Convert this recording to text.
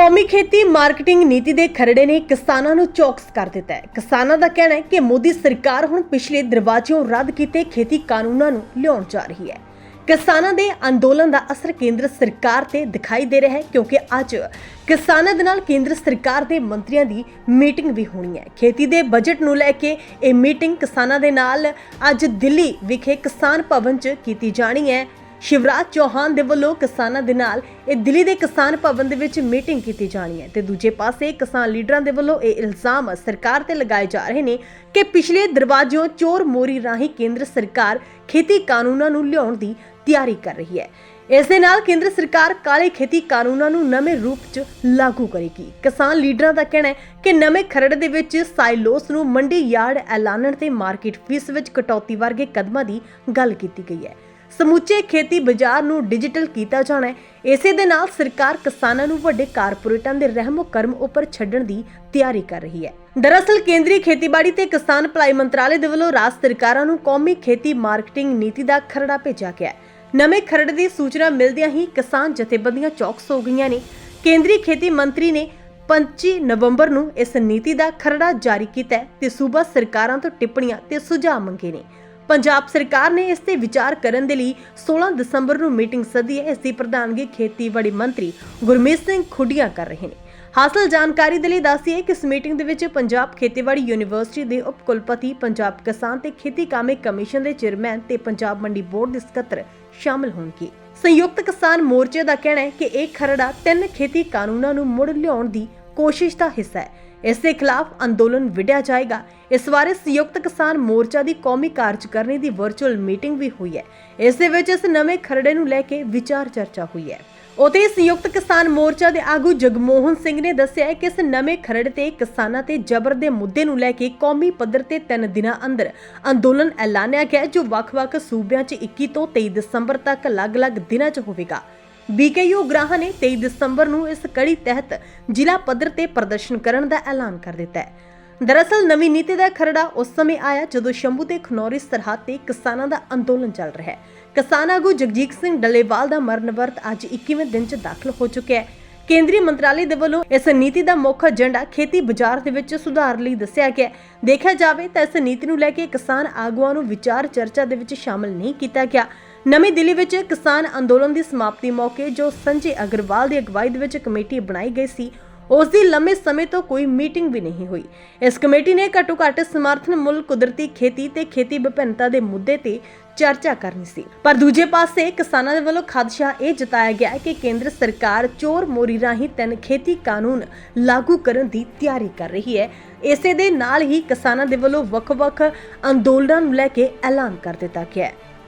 ਕੌਮੀ ਖੇਤੀ ਮਾਰਕੀਟਿੰਗ ਨੀਤੀ ਦੇ ਖਰੜੇ ਨੇ ਕਿਸਾਨਾਂ ਨੂੰ ਚੌਕਸ ਕਰ ਦਿੱਤਾ ਹੈ। ਕਿਸਾਨਾਂ ਦਾ ਕਹਿਣਾ ਹੈ ਕਿ ਮੋਦੀ ਸਰਕਾਰ ਹੁਣ ਪਿਛਲੇ ਦਰਵਾਜ਼ਿਓਂ ਰੱਦ ਕੀਤੇ ਖੇਤੀ ਕਾਨੂੰਨਾਂ ਨੂੰ ਲਿਆਉਣ ਜਾ ਰਹੀ ਹੈ। ਕਿਸਾਨਾਂ ਦੇ ਅੰਦੋਲਨ ਦਾ ਅਸਰ ਕੇਂਦਰ ਸਰਕਾਰ ਤੇ ਦਿਖਾਈ ਦੇ ਰਿਹਾ ਹੈ, ਕਿਉਂਕਿ ਅੱਜ ਕਿਸਾਨਾਂ ਦੇ ਨਾਲ ਕੇਂਦਰ ਸਰਕਾਰ ਦੇ ਮੰਤਰੀਆਂ ਦੀ ਮੀਟਿੰਗ ਵੀ ਹੋਣੀ ਹੈ। ਖੇਤੀ ਦੇ ਬਜਟ ਨੂੰ ਲੈ ਕੇ ਇਹ ਮੀਟਿੰਗ ਕਿਸਾਨਾਂ ਦੇ ਨਾਲ ਅੱਜ ਦਿੱਲੀ ਵਿਖੇ ਕਿਸਾਨ ਭਵਨ 'ਚ ਕੀਤੀ ਜਾਣੀ ਹੈ। ਸ਼ਿਵਰਾਜ ਚੌਹਾਨ ਦੇ ਵੱਲੋਂ ਕਿਸਾਨਾਂ ਦੇ ਨਾਲ ਇਹ ਦਿੱਲੀ ਦੇ ਕਿਸਾਨ ਭਵਨ ਦੇ ਵਿੱਚ ਮੀਟਿੰਗ ਕੀਤੀ ਜਾਣੀ ਹੈ ਤੇ ਦੂਜੇ ਪਾਸੇ ਕਿਸਾਨ ਲੀਡਰਾਂ ਦੇ ਵੱਲੋਂ ਇਹ ਇਲਜ਼ਾਮ ਸਰਕਾਰ ਤੇ ਲਗਾਏ ਜਾ ਰਹੇ ਨੇ ਕਿ ਪਿਛਲੇ ਦਰਵਾਜ਼ਿਓਂ ਚੋਰ ਮੋਰੀ ਰਾਹੀਂ ਕੇਂਦਰ ਸਰਕਾਰ ਖੇਤੀ ਕਾਨੂੰਨਾਂ ਨੂੰ ਲਿਆਉਣ ਦੀ ਤਿਆਰੀ ਕਰ ਰਹੀ ਹੈ। ਇਸ ਦੇ ਨਾਲ ਕੇਂਦਰ ਸਰਕਾਰ ਕਾਲੇ ਖੇਤੀ ਕਾਨੂੰਨਾਂ ਨੂੰ ਨਵੇਂ ਰੂਪ 'ਚ ਲਾਗੂ ਕਰੇਗੀ। ਕਿਸਾਨ ਲੀਡਰਾਂ ਦਾ ਕਹਿਣਾ ਹੈ ਕਿ ਨਵੇਂ ਖਰੜ ਦੇ ਵਿੱਚ ਸਾਇਲੋਸ ਨੂੰ ਮੰਡੀ ਯਾਰਡ ਐਲਾਨਣ ਤੇ ਮਾਰਕੀਟ ਫੀਸ ਵਿੱਚ ਕਟੌਤੀ ਵਰਗੇ ਕਦਮਾਂ ਦੀ ਗੱਲ ਕੀਤੀ ਗਈ ਹੈ। ਸਮੁੱਚੇ ਖੇਤੀ ਬਾਜ਼ਾਰ ਨੂੰ ਡਿਜੀਟਲ ਕੀਤਾ ਜਾਣਾ ਹੈ। ਇਸੇ ਦੇ ਨਾਲ ਸਰਕਾਰ ਕਿਸਾਨਾਂ ਨੂੰ ਵੱਡੇ ਕਾਰਪੋਰੇਟਾਂ ਦੇ ਰਹਿਮੋ ਕਰਮ ਉੱਪਰ ਛੱਡਣ ਦੀ ਤਿਆਰੀ ਕਰ ਰਹੀ ਹੈ। ਦਰਅਸਲ, ਕੇਂਦਰੀ ਖੇਤੀਬਾੜੀ ਤੇ ਕਿਸਾਨ ਭਲਾਈ ਮੰਤਰਾਲੇ ਦੇ ਵੱਲੋਂ ਰਾਜ ਸਰਕਾਰਾਂ ਨੂੰ ਕੌਮੀ ਖੇਤੀ ਮਾਰਕੀਟਿੰਗ ਨੀਤੀ ਦਾ ਖਰੜਾ ਭੇਜਿਆ ਗਿਆ ਹੈ। ਨਵੇਂ ਖਰੜੇ ਦੀ ਸੂਚਨਾ ਮਿਲਦਿਆਂ ਹੀ ਕਿਸਾਨ ਜਥੇਬੰਦੀਆਂ ਚੌਕਸ ਹੋ ਗਈਆਂ ਨੇ। ਕੇਂਦਰੀ ਖੇਤੀ ਮੰਤਰੀ ਨੇ 25 ਨਵੰਬਰ ਨੂੰ ਇਸ ਨੀਤੀ ਦਾ ਖਰੜਾ ਜਾਰੀ ਕੀਤਾ ਤੇ ਸੂਬਾ ਸਰਕਾਰਾਂ ਤੋਂ ਟਿੱਪਣੀਆਂ ਤੇ ਸੁਝਾਅ ਮੰਗੇ ਨੇ। ਪੰਜਾਬ ਸਰਕਾਰ ਨੇ ਇਸ ਤੇ ਵਿਚਾਰ ਕਰਨ ਦੇ ਲਈ 16 ਦਸੰਬਰ ਨੂੰ ਮੀਟਿੰਗ ਸੱਦੀ ਹੈ। ਇਸ ਦੀ ਪ੍ਰਧਾਨਗੀ ਖੇਤੀਬਾੜੀ ਮੰਤਰੀ ਗੁਰਮੀਤ ਸਿੰਘ ਖੁੱਡੀਆਂ ਕਰ ਰਹੇ ਨੇ। ਹਾਸਲ ਜਾਣਕਾਰੀ ਦੇ ਲਈ ਦੱਸੀਏ ਕਿ ਇਸ ਮੀਟਿੰਗ ਦੇ ਵਿੱਚ ਪੰਜਾਬ ਖੇਤੀਬਾੜੀ ਯੂਨੀਵਰਸਿਟੀ ਦੇ ਉਪ ਕੁਲਪਤੀ ਪੰਜਾਬ ਕਿਸਾਨ ਤੇ ਖੇਤੀ ਕਾਮੇ ਕਮਿਸ਼ਨ ਦੇ ਚੇਅਰਮੈਨ ਤੇ ਪੰਜਾਬ ਮੰਡੀ ਬੋਰਡ ਦੇ ਸਕੱਤਰ ਸ਼ਾਮਲ ਹੋਣਗੇ। ਸੰਯੁਕਤ ਕਿਸਾਨ ਮੋਰਚੇ ਦਾ ਕਹਿਣਾ ਹੈ ਕਿ ਇਹ ਖਰੜਾ ਤਿੰਨ ਖੇਤੀ ਕਾਨੂੰਨਾਂ ਨੂੰ ਮੁੜ ਲਿਆਉਣ ਦੀ ਕੋਸ਼ਿਸ਼ ਦਾ ਹਿੱਸਾ ਹੈ। ਇਸ ਦੇ ਖਿਲਾਫ ਅੰਦੋਲਨ ਵਿੜਿਆ ਜਾਏਗਾ। ਇਸ ਬਾਰੇ ਸੰਯੁਕਤ ਕਿਸਾਨ ਮੋਰਚਾ ਦੀ ਕੌਮੀ ਕਾਰਜਕਾਰਨੀ ਦੀ ਵਰਚੁਅਲ ਮੀਟਿੰਗ ਵੀ ਹੋਈ ਹੈ। ਇਸ ਦੇ ਵਿੱਚ ਇਸ ਨਵੇਂ ਖਰੜੇ ਨੂੰ ਲੈ ਕੇ ਵਿਚਾਰ ਚਰਚਾ ਹੋਈ ਹੈ। ਉਤੇ ਸੰਯੁਕਤ ਕਿਸਾਨ ਮੋਰਚਾ ਦੇ ਆਗੂ ਜਗਮੋਹਨ ਸਿੰਘ ਨੇ ਦੱਸਿਆ ਕਿ ਇਸ ਨਵੇਂ ਖਰੜੇ ਤੇ ਕਿਸਾਨਾਂ ਤੇ ਜ਼ਬਰ ਦੇ ਮੁੱਦੇ ਨੂੰ ਲੈ ਕੇ ਕੌਮੀ ਪੱਧਰ ਤੇ 3 ਦਿਨਾਂ ਅੰਦਰ ਅੰਦੋਲਨ ਐਲਾਨਿਆ ਗਿਆ ਜੋ ਵੱਖ-ਵੱਖ ਸੂਬਿਆਂ 'ਚ 21 ਤੋਂ 23 ਦਸੰਬਰ ਤੱਕ ਅਲੱਗ-ਅਲੱਗ ਦਿਨਾਂ 'ਚ ਹੋਵੇਗਾ। ਬੀਕੇਯੂ ਗ੍ਰਾਹਾਂ ਨੇ 23 ਦਸੰਬਰ ਨੂੰ ਇਸ ਕੜੀ ਤਹਿਤ ਜ਼ਿਲ੍ਹਾ ਪੱਧਰ ਤੇ ਪ੍ਰਦਰਸ਼ਨ ਕਰਨ ਦਾ ਐਲਾਨ ਕਰ ਦਿੱਤਾ ਹੈ। ਦਰਅਸਲ, ਨਵੀਂ ਨੀਤੀ ਦਾ ਖਰੜਾ ਉਸ ਸਮੇਂ ਆਇਆ ਜਦੋਂ ਸ਼ੰਭੂ ਤੇ ਖਨੌਰੀ ਸਰਹੱਦ ਤੇ ਕਿਸਾਨਾਂ ਦਾ ਅੰਦੋਲਨ ਚੱਲ ਰਿਹਾ ਹੈ। ਕਿਸਾਨ ਆਗੂ ਜਗਜੀਤ ਸਿੰਘ ਡੱਲੇਵਾਲ ਦਾ ਮਰਨ ਵਰਤ ਅੱਜ 21ਵੇਂ ਦਿਨ 'ਚ ਦਾਖਲ ਹੋ ਚੁੱਕਿਆ ਹੈ। ਕੇਂਦਰੀ ਮੰਤਰਾਲੇ ਦੇ ਵੱਲੋਂ ਇਸ ਨੀਤੀ ਦਾ ਮੁੱਖ ਏਜੰਡਾ ਖੇਤੀ ਬਾਜ਼ਾਰ ਦੇ ਵਿੱਚ ਸੁਧਾਰ ਲਈ ਦੱਸਿਆ ਗਿਆ ਦੇਖਿਆ ਜਾਵੇ ਤਾਂ ਇਸ ਨੀਤੀ ਨੂੰ ਲੈ ਕੇ ਕਿਸਾਨ ਆਗੂਆਂ ਨੂੰ ਵਿਚਾਰ ਚਰਚਾ ਦੇ ਵਿੱਚ ਸ਼ਾਮਲ ਨਹੀਂ ਕੀਤਾ ਗਿਆ। ਨਵੀਂ ਦਿੱਲੀ ਵਿੱਚ ਕਿਸਾਨ ਅੰਦੋਲਨ ਦੀ ਸਮਾਪਤੀ ਮੌਕੇ ਜੋ ਸੰਜੇ ਅਗਰਵਾਲ ਦੀ ਅਗਵਾਈ ਦੇ ਵਿੱਚ ਕਮੇਟੀ ਬਣਾਈ ਗਈ ਸੀ, ਉਸ ਦੀ ਲੰਮੇ ਸਮੇਂ ਤੋਂ ਕੋਈ ਮੀਟਿੰਗ ਵੀ ਨਹੀਂ ਹੋਈ। ਇਸ ਕਮੇਟੀ ਨੇ ਘੱਟੋ ਘੱਟ ਸਮਰਥਨ ਮੁੱਲ, ਕੁਦਰਤੀ ਖੇਤੀ ਤੇ ਖੇਤੀ ਵਿਭਿੰਨਤਾ ਦੇ ਮੁੱਦੇ ਤੇ ਚਰਚਾ ਕਰਨੀ ਸੀ। ਪਰ ਦੂਜੇ ਪਾਸੇ ਕਿਸਾਨਾਂ ਦੇ ਵੱਲੋਂ ਖਦਸ਼ਾ ਇਹ ਜਤਾਇਆ ਗਿਆ ਕਿ ਕੇਂਦਰ ਸਰਕਾਰ ਚੋਰ ਮੋਰੀ ਰਾਹੀਂ ਤਿੰਨ ਖੇਤੀ ਕਾਨੂੰਨ ਲਾਗੂ ਕਰਨ ਦੀ ਤਿਆਰੀ ਕਰ ਰਹੀ ਹੈ। ਇਸੇ ਦੇ ਨਾਲ ਹੀ ਕਿਸਾਨਾਂ ਦੇ ਵੱਲੋਂ ਵੱਖ-ਵੱਖ ਅੰਦੋਲਨਾਂ ਨੂੰ ਲੈ ਕੇ ਐਲਾਨ ਕਰ ਦਿੱਤਾ ਗਿਆ ਹੈ।